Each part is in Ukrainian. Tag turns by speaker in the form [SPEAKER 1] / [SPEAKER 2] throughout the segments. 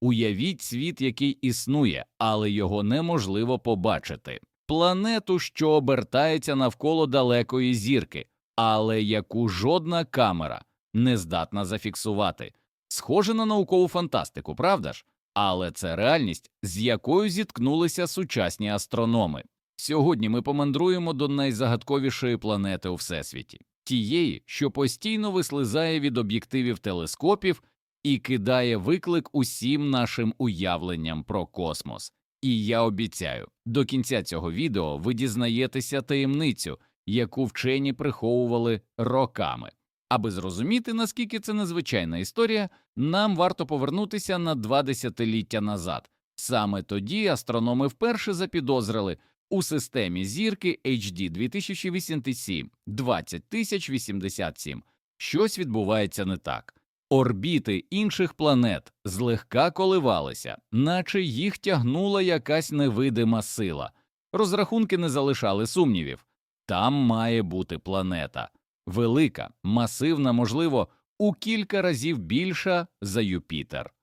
[SPEAKER 1] Уявіть світ, який існує, але його неможливо побачити. Планету, що обертається навколо далекої зірки, але яку жодна камера не здатна зафіксувати. Схоже на наукову фантастику, правда ж? Але це реальність, з якою зіткнулися сучасні астрономи. Сьогодні ми помандруємо до найзагадковішої планети у всесвіті, тієї, що постійно вислизає від об'єктивів телескопів і кидає виклик усім нашим уявленням про космос. І я обіцяю, до кінця цього відео ви дізнаєтеся таємницю, яку вчені приховували роками. Аби зрозуміти, наскільки це незвичайна історія, нам варто повернутися на два десятиліття назад. Саме тоді астрономи вперше запідозрили у системі зірки HD 2087 20087 щось відбувається не так. Орбіти інших планет злегка коливалися, наче їх тягнула якась невидима сила. Розрахунки не залишали сумнівів. Там має бути планета велика, масивна, можливо, у кілька разів більша за Юпітер.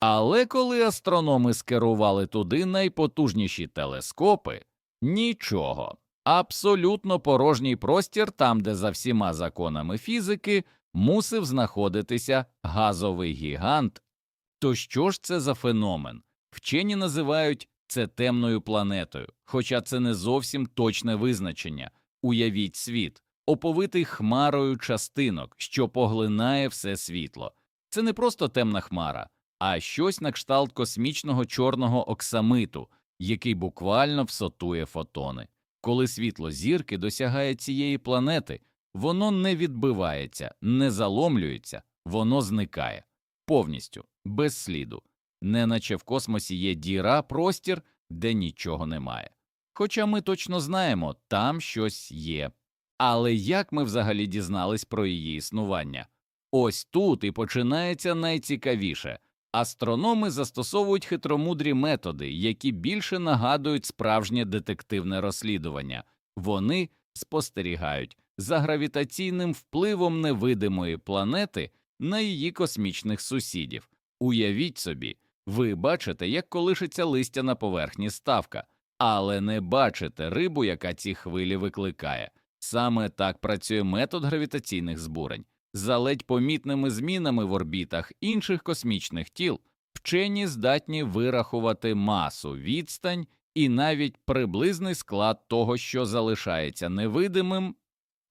[SPEAKER 1] Але коли астрономи скерували туди найпотужніші телескопи, нічого, абсолютно порожній простір там, де за всіма законами фізики мусив знаходитися газовий гігант. То що ж це за феномен? Вчені називають це темною планетою, хоча це не зовсім точне визначення. Уявіть світ, оповитий хмарою частинок, що поглинає все світло. Це не просто темна хмара, а щось на кшталт космічного чорного оксамиту, який буквально всотує фотони. Коли світло зірки досягає цієї планети, воно не відбивається, не заломлюється, воно зникає повністю, без сліду, неначе в космосі є діра, простір, де нічого немає. Хоча ми точно знаємо, там щось є. Але як ми взагалі дізнались про її існування? Ось тут і починається найцікавіше. Астрономи застосовують хитромудрі методи, які більше нагадують справжнє детективне розслідування. Вони спостерігають за гравітаційним впливом невидимої планети на її космічних сусідів. Уявіть собі, ви бачите, як колишиться листя на поверхні ставка, але не бачите рибу, яка ці хвилі викликає. Саме так працює метод гравітаційних збурень. За ледь помітними змінами в орбітах інших космічних тіл вчені здатні вирахувати масу, відстань і навіть приблизний склад того, що залишається невидимим.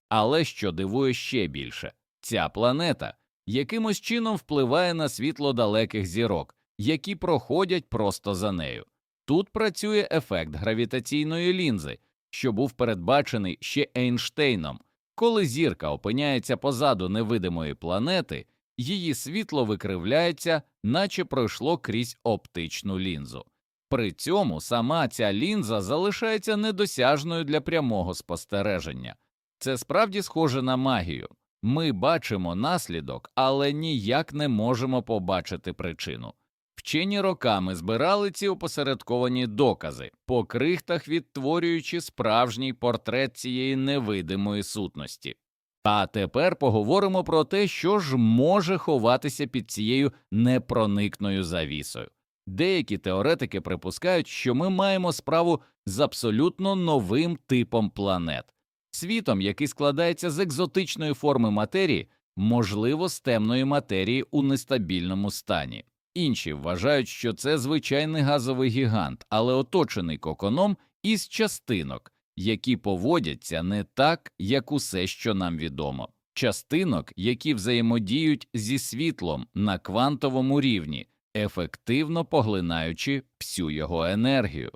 [SPEAKER 1] Але що дивує ще більше, ця планета якимось чином впливає на світло далеких зірок, які проходять просто за нею. Тут працює ефект гравітаційної лінзи, що був передбачений ще Ейнштейном. Коли зірка опиняється позаду невидимої планети, її світло викривляється, наче пройшло крізь оптичну лінзу. При цьому сама ця лінза залишається недосяжною для прямого спостереження. Це справді схоже на магію. Ми бачимо наслідок, але ніяк не можемо побачити причину. Вчені роками збирали ці опосередковані докази, по крихтах відтворюючи справжній портрет цієї невидимої сутності. А тепер поговоримо про те, що ж може ховатися під цією непроникною завісою. Деякі теоретики припускають, що ми маємо справу з абсолютно новим типом планет, світом, який складається з екзотичної форми матерії, можливо, з темної матерії у нестабільному стані. Інші вважають, що це звичайний газовий гігант, але оточений коконом із частинок, які поводяться не так, як усе, що нам відомо, частинок, які взаємодіють зі світлом на квантовому рівні, ефективно поглинаючи всю його енергію.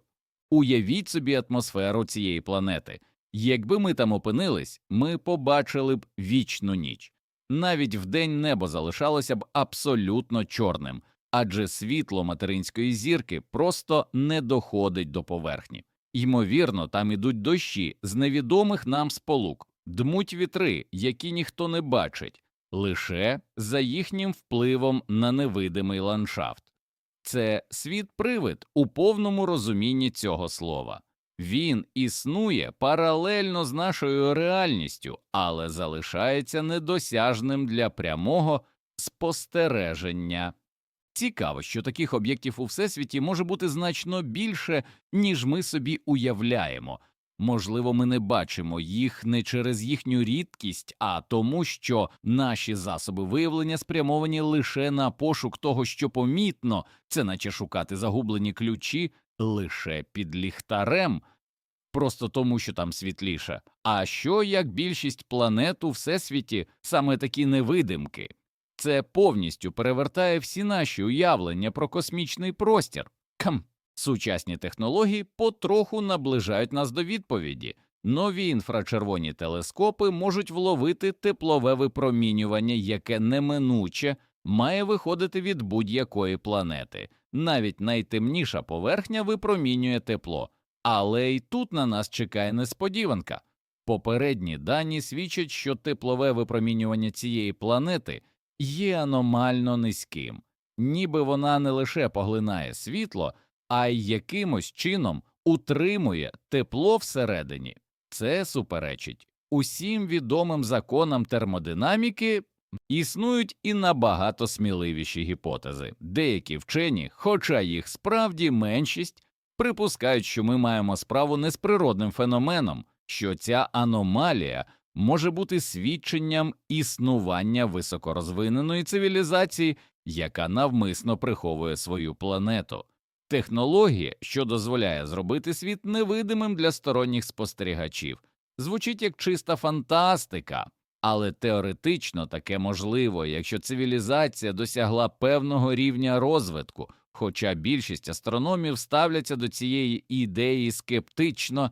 [SPEAKER 1] Уявіть собі атмосферу цієї планети. Якби ми там опинились, ми побачили б вічну ніч. Навіть вдень небо залишалося б абсолютно чорним, адже світло материнської зірки просто не доходить до поверхні. Ймовірно, там ідуть дощі з невідомих нам сполук, дмуть вітри, які ніхто не бачить, лише за їхнім впливом на невидимий ландшафт. Це світ-привид у повному розумінні цього слова. Він існує паралельно з нашою реальністю, але залишається недосяжним для прямого спостереження. Цікаво, що таких об'єктів у всесвіті може бути значно більше, ніж ми собі уявляємо. Можливо, ми не бачимо їх не через їхню рідкість, а тому, що наші засоби виявлення спрямовані лише на пошук того, що помітно, це наче шукати загублені ключі лише під ліхтарем, просто тому, що там світліше. А що як більшість планет у всесвіті саме такі невидимки? Це повністю перевертає всі наші уявлення про космічний простір. Кам. Сучасні технології потроху наближають нас до відповіді. Нові інфрачервоні телескопи можуть вловити теплове випромінювання, яке неминуче має виходити від будь-якої планети. Навіть найтемніша поверхня випромінює тепло, але й тут на нас чекає несподіванка. Попередні дані свідчать, що теплове випромінювання цієї планети є аномально низьким, ніби вона не лише поглинає світло, а й якимось чином утримує тепло всередині. Це суперечить усім відомим законам термодинаміки. Існують і набагато сміливіші гіпотези. Деякі вчені, хоча їх справді меншість, припускають, що ми маємо справу не з природним феноменом, що ця аномалія може бути свідченням існування високорозвиненої цивілізації, яка навмисно приховує свою планету. Технологія, що дозволяє зробити світ невидимим для сторонніх спостерігачів, звучить як чиста фантастика, але теоретично таке можливо, якщо цивілізація досягла певного рівня розвитку, хоча більшість астрономів ставляться до цієї ідеї скептично.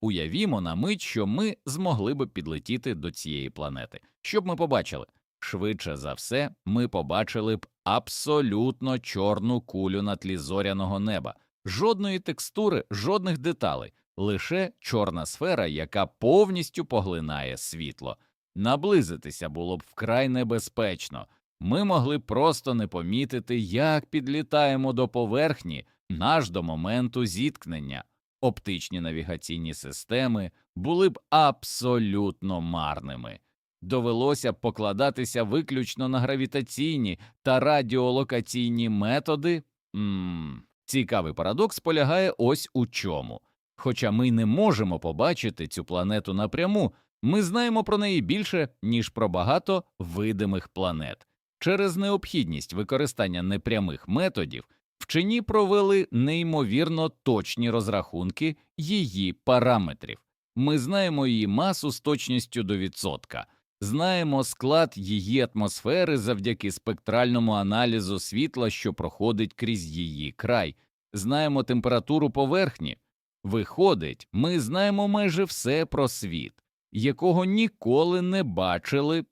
[SPEAKER 1] Уявімо на мить, що ми змогли би підлетіти до цієї планети. Що б ми побачили? Швидше за все, ми побачили б абсолютно чорну кулю на тлі зоряного неба, жодної текстури, жодних деталей, лише чорна сфера, яка повністю поглинає світло. Наблизитися було б вкрай небезпечно. Ми могли просто не помітити, як підлітаємо до поверхні наш до моменту зіткнення. Оптичні навігаційні системи були б абсолютно марними довелося б покладатися виключно на гравітаційні та радіолокаційні методи. Ммм, цікавий парадокс полягає ось у чому. Хоча ми не можемо побачити цю планету напряму, ми знаємо про неї більше, ніж про багато видимих планет. Через необхідність використання непрямих методів вчені провели неймовірно точні розрахунки її параметрів. Ми знаємо її масу з точністю до відсотка, Знаємо склад її атмосфери завдяки спектральному аналізу світла, що проходить крізь її край, знаємо температуру поверхні. Виходить, ми знаємо майже все про світ, якого ніколи не бачили.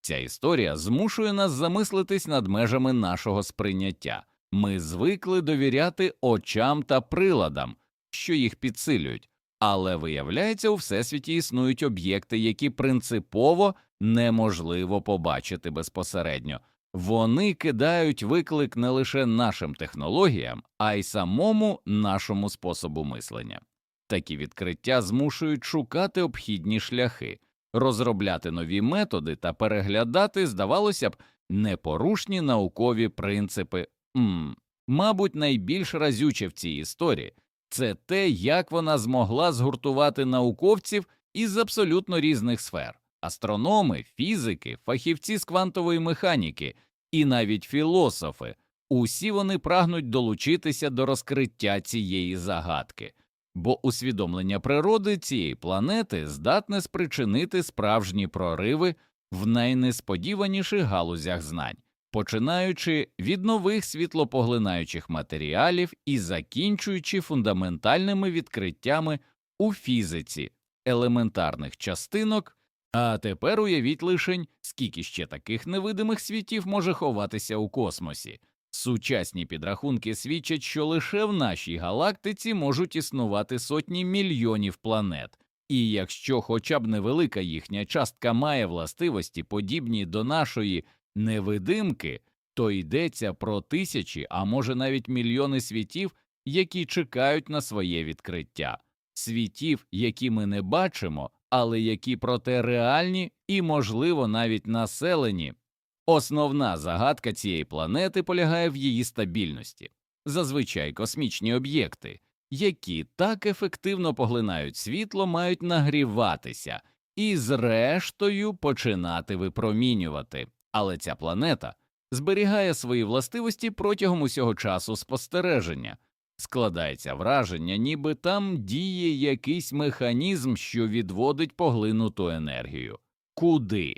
[SPEAKER 1] Ця історія змушує нас замислитись над межами нашого сприйняття. Ми звикли довіряти очам та приладам, що їх підсилюють. Але виявляється, у всесвіті існують об'єкти, які принципово неможливо побачити безпосередньо. Вони кидають виклик не лише нашим технологіям, а й самому нашому способу мислення. Такі відкриття змушують шукати обхідні шляхи, розробляти нові методи та переглядати, здавалося б, непорушні наукові принципи. М мабуть, найбільш разюче в цій історії це те, як вона змогла згуртувати науковців із абсолютно різних сфер астрономи, фізики, фахівці з квантової механіки і навіть філософи. Усі вони прагнуть долучитися до розкриття цієї загадки, бо усвідомлення природи цієї планети здатне спричинити справжні прориви в найнесподіваніших галузях знань починаючи від нових світлопоглинаючих матеріалів і закінчуючи фундаментальними відкриттями у фізиці елементарних частинок. А тепер уявіть лишень, скільки ще таких невидимих світів може ховатися у космосі. Сучасні підрахунки свідчать, що лише в нашій галактиці можуть існувати сотні мільйонів планет, і якщо хоча б невелика їхня частка має властивості, подібні до нашої невидимки, то йдеться про тисячі, а може навіть мільйони світів, які чекають на своє відкриття, світів, які ми не бачимо, але які проте реальні і, можливо, навіть населені. Основна загадка цієї планети полягає в її стабільності. Зазвичай космічні об'єкти, які так ефективно поглинають світло, мають нагріватися і, зрештою, починати випромінювати. Але ця планета зберігає свої властивості протягом усього часу спостереження. Складається враження, ніби там діє якийсь механізм, що відводить поглинуту енергію. Куди?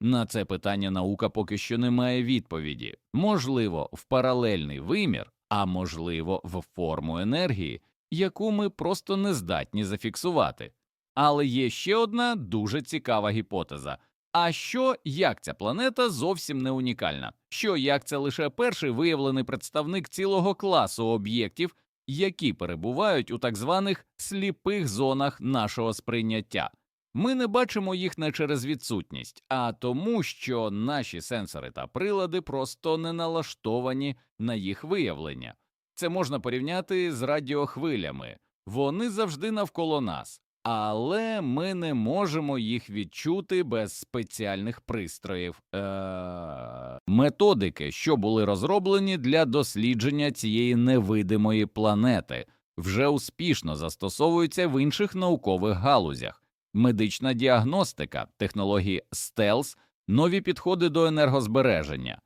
[SPEAKER 1] На це питання наука поки що не має відповіді. Можливо, в паралельний вимір, а можливо, в форму енергії, яку ми просто не здатні зафіксувати. Але є ще одна дуже цікава гіпотеза. А що як ця планета зовсім не унікальна? Що як це лише перший виявлений представник цілого класу об'єктів, які перебувають у так званих сліпих зонах нашого сприйняття? Ми не бачимо їх не через відсутність, а тому, що наші сенсори та прилади просто не налаштовані на їх виявлення. Це можна порівняти з радіохвилями. Вони завжди навколо нас, але ми не можемо їх відчути без спеціальних пристроїв. Е... Методики, що були розроблені для дослідження цієї невидимої планети, вже успішно застосовуються в інших наукових галузях медична діагностика, технології стелс, нові підходи до енергозбереження.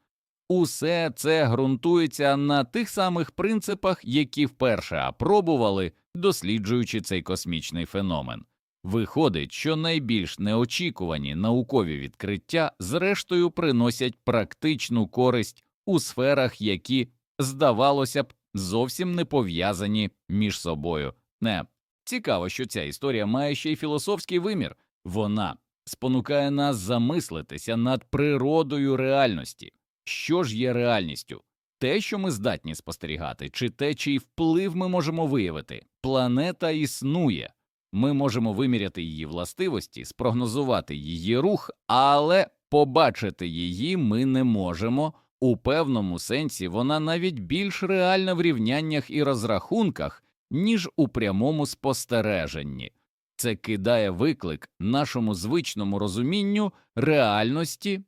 [SPEAKER 1] Усе це ґрунтується на тих самих принципах, які вперше опробували, досліджуючи цей космічний феномен. Виходить, що найбільш неочікувані наукові відкриття зрештою приносять практичну користь у сферах, які, здавалося б, зовсім не пов'язані між собою. Не Цікаво, що ця історія має ще й філософський вимір вона спонукає нас замислитися над природою реальності. Що ж є реальністю? Те, що ми здатні спостерігати, чи те, чий вплив ми можемо виявити. Планета існує, ми можемо виміряти її властивості, спрогнозувати її рух, але побачити її ми не можемо. У певному сенсі вона навіть більш реальна в рівняннях і розрахунках, ніж у прямому спостереженні. Це кидає виклик нашому звичному розумінню реальності.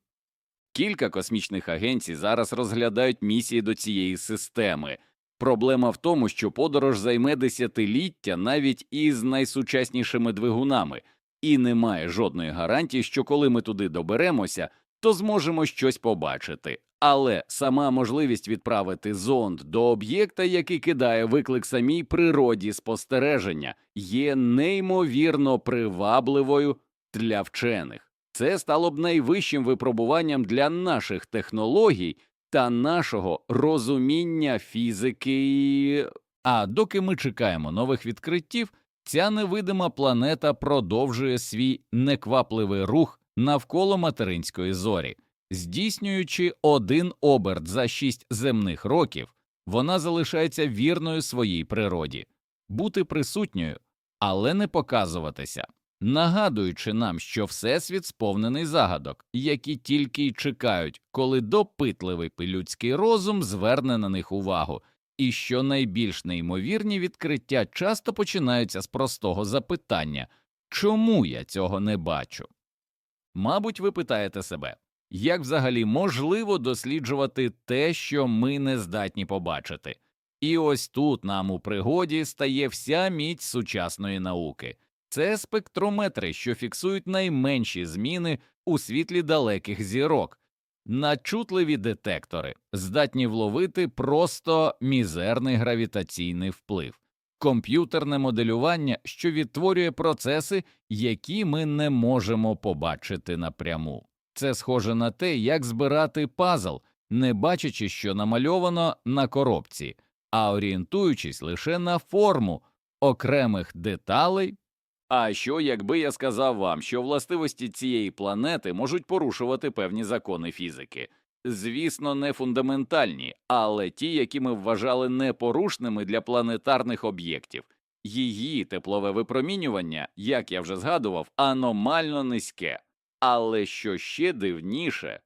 [SPEAKER 1] Кілька космічних агенцій зараз розглядають місії до цієї системи. Проблема в тому, що подорож займе десятиліття навіть із найсучаснішими двигунами, і немає жодної гарантії, що коли ми туди доберемося, то зможемо щось побачити. Але сама можливість відправити зонд до об'єкта, який кидає виклик самій природі спостереження, є неймовірно привабливою для вчених. Це стало б найвищим випробуванням для наших технологій та нашого розуміння фізики. А доки ми чекаємо нових відкриттів, ця невидима планета продовжує свій неквапливий рух навколо материнської зорі. Здійснюючи один оберт за шість земних років, вона залишається вірною своїй природі, бути присутньою, але не показуватися, нагадуючи нам, що Всесвіт сповнений загадок, які тільки й чекають, коли допитливий людський розум зверне на них увагу, і що найбільш неймовірні відкриття часто починаються з простого запитання чому я цього не бачу? Мабуть, ви питаєте себе. Як взагалі можливо досліджувати те, що ми не здатні побачити? І ось тут нам у пригоді стає вся міць сучасної науки. Це спектрометри, що фіксують найменші зміни у світлі далеких зірок, начутливі детектори, здатні вловити просто мізерний гравітаційний вплив, комп'ютерне моделювання, що відтворює процеси, які ми не можемо побачити напряму. Це схоже на те, як збирати пазл, не бачачи, що намальовано на коробці, а орієнтуючись лише на форму окремих деталей. А що, якби я сказав вам, що властивості цієї планети можуть порушувати певні закони фізики? Звісно, не фундаментальні, але ті, які ми вважали непорушними для планетарних об'єктів. Її теплове випромінювання, як я вже згадував, аномально низьке. Але що ще дивніше,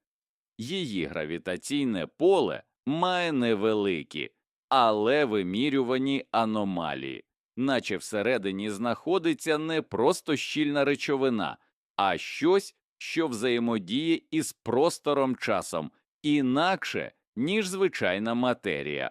[SPEAKER 1] її гравітаційне поле має невеликі, але вимірювані аномалії, наче всередині знаходиться не просто щільна речовина, а щось, що взаємодіє із простором часом інакше, ніж звичайна матерія.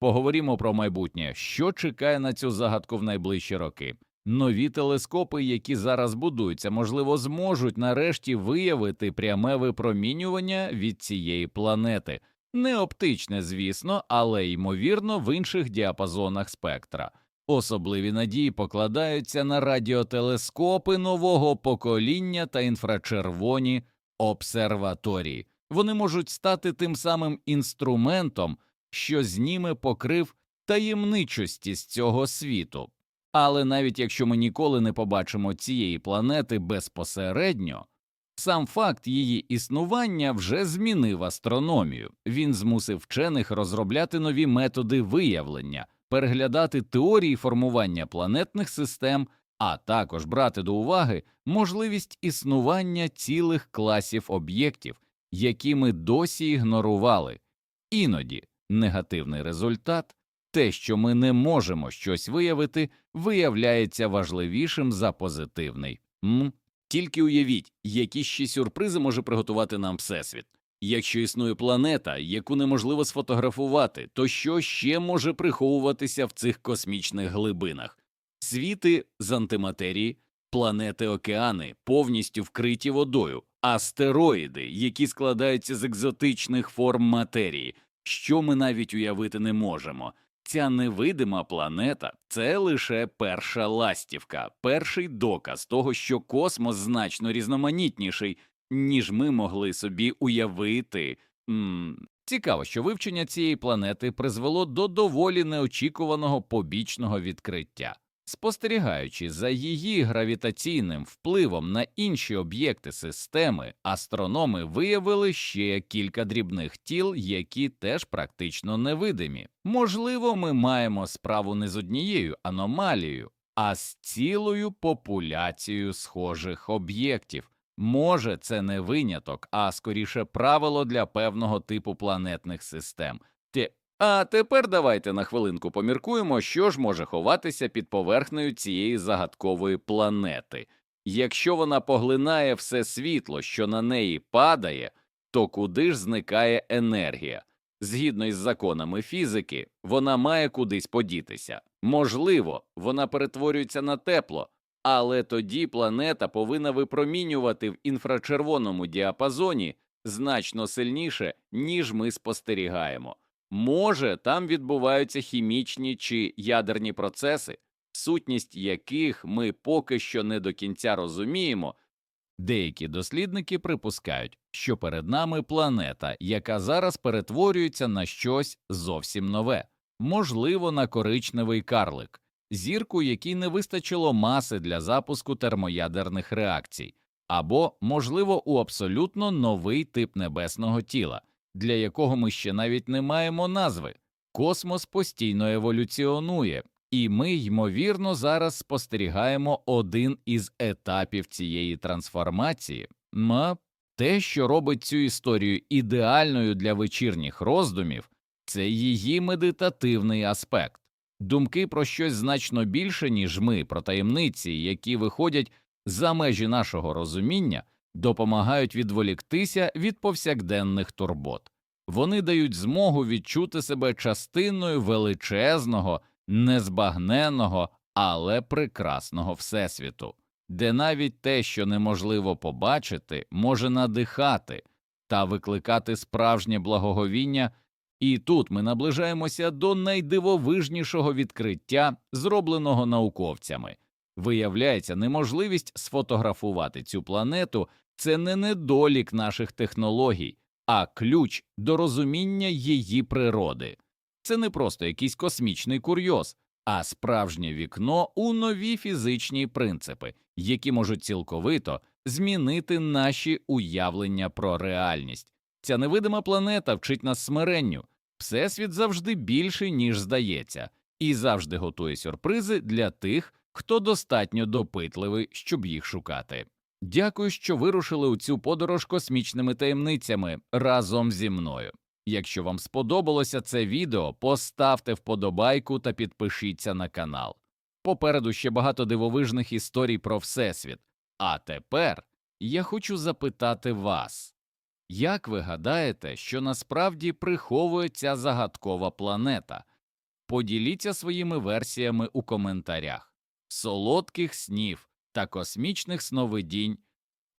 [SPEAKER 1] Поговоримо про майбутнє, що чекає на цю загадку в найближчі роки. Нові телескопи, які зараз будуються, можливо, зможуть нарешті виявити пряме випромінювання від цієї планети. Не оптичне, звісно, але ймовірно в інших діапазонах спектра. Особливі надії покладаються на радіотелескопи нового покоління та інфрачервоні обсерваторії. Вони можуть стати тим самим інструментом, що зніме покрив таємничості з цього світу. Але навіть якщо ми ніколи не побачимо цієї планети безпосередньо, сам факт її існування вже змінив астрономію. Він змусив вчених розробляти нові методи виявлення, переглядати теорії формування планетних систем, а також брати до уваги можливість існування цілих класів об'єктів, які ми досі ігнорували. Іноді негативний результат те, що ми не можемо щось виявити, виявляється важливішим за позитивний. М? Тільки уявіть, які ще сюрпризи може приготувати нам Всесвіт. Якщо існує планета, яку неможливо сфотографувати, то що ще може приховуватися в цих космічних глибинах? Світи з антиматерії, планети океани, повністю вкриті водою, астероїди, які складаються з екзотичних форм матерії, що ми навіть уявити не можемо. Ця невидима планета це лише перша ластівка, перший доказ того, що космос значно різноманітніший, ніж ми могли собі уявити. М Цікаво, що вивчення цієї планети призвело до доволі неочікуваного побічного відкриття. Спостерігаючи за її гравітаційним впливом на інші об'єкти системи, астрономи виявили ще кілька дрібних тіл, які теж практично невидимі. Можливо, ми маємо справу не з однією аномалією, а з цілою популяцією схожих об'єктів. Може, це не виняток, а скоріше правило для певного типу планетних систем. Те- а тепер давайте на хвилинку поміркуємо, що ж може ховатися під поверхнею цієї загадкової планети. Якщо вона поглинає все світло, що на неї падає, то куди ж зникає енергія? Згідно із законами фізики, вона має кудись подітися. Можливо, вона перетворюється на тепло, але тоді планета повинна випромінювати в інфрачервоному діапазоні значно сильніше, ніж ми спостерігаємо. Може, там відбуваються хімічні чи ядерні процеси, сутність яких ми поки що не до кінця розуміємо. Деякі дослідники припускають, що перед нами планета, яка зараз перетворюється на щось зовсім нове, можливо, на коричневий карлик, зірку, якій не вистачило маси для запуску термоядерних реакцій, або, можливо, у абсолютно новий тип небесного тіла, для якого ми ще навіть не маємо назви. Космос постійно еволюціонує, і ми, ймовірно, зараз спостерігаємо один із етапів цієї трансформації. Ма те, що робить цю історію ідеальною для вечірніх роздумів, це її медитативний аспект. Думки про щось значно більше, ніж ми, про таємниці, які виходять за межі нашого розуміння, допомагають відволіктися від повсякденних турбот. Вони дають змогу відчути себе частиною величезного, незбагненного, але прекрасного всесвіту, де навіть те, що неможливо побачити, може надихати та викликати справжнє благоговіння. І тут ми наближаємося до найдивовижнішого відкриття, зробленого науковцями. Виявляється, неможливість сфотографувати цю планету це не недолік наших технологій, а ключ до розуміння її природи. Це не просто якийсь космічний курйоз, а справжнє вікно у нові фізичні принципи, які можуть цілковито змінити наші уявлення про реальність. Ця невидима планета вчить нас смиренню. Всесвіт завжди більший, ніж здається, і завжди готує сюрпризи для тих, хто достатньо допитливий, щоб їх шукати. Дякую, що вирушили у цю подорож космічними таємницями разом зі мною. Якщо вам сподобалося це відео, поставте вподобайку та підпишіться на канал. Попереду ще багато дивовижних історій про Всесвіт. А тепер Я хочу запитати вас, як ви гадаєте, що насправді приховує ця загадкова планета? Поділіться своїми версіями у коментарях. Солодких снів та космічних сновидінь